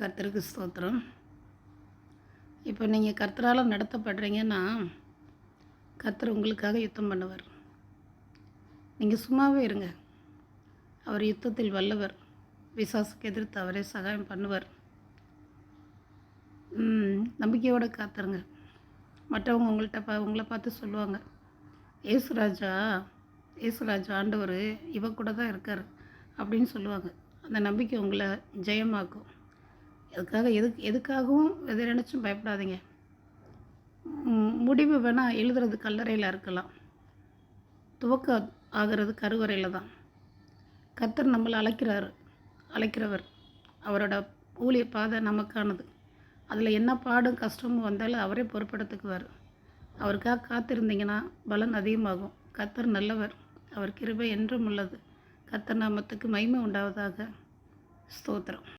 கர்த்தருக்கு ஸ்தோத்திரம். இப்போ நீங்கள் கர்த்தரால் நடத்தப்படுறீங்கன்னா கர்த்தர் உங்களுக்காக யுத்தம் பண்ணுவார். நீங்கள் சும்மாவே இருங்க. அவர் யுத்தத்தில் வல்லவர். விசாசுக்கு எதிர்த்து அவரே சகாயம் பண்ணுவார். நம்பிக்கையோடு நம்பிக்கையோட காத்துருங்க. மற்றவங்க உங்கள்கிட்ட பா உங்களை பார்த்து சொல்லுவாங்க. ஏசுராஜா ஏசுராஜா ஆண்டவர் இவ கூட தான் இருக்கார். அப்படின்னு சொல்லுவாங்க. அந்த நம்பிக்கை உங்களை ஜெயமாக்கும். எதுக்காக எதுக்கு எதுக்காகவும் எதை நினச்சும் பயப்படாதீங்க. முடிவு வேணால் எழுதுறது கல்லறையில் இருக்கலாம். துவக்க ஆகிறது கருவறையில் தான். கத்தர் நம்மளை அழைக்கிறாரு அழைக்கிறவர். அவரோட ஊழிய பாதை நமக்கானது. அதில் என்ன பாடும் கஷ்டமும் வந்தாலும் அவரே பொறுப்பெடுத்துக்குவார் அவருக்காக காத்திருந்தீங்கன்னா பலன் அதிகமாகும். கத்தர் நல்லவர். அவர் கிருபை என்றும் உள்ளது. கத்தர் நாமத்துக்கு மகிமை உண்டாவதாக. ஸ்தோத்திரம்.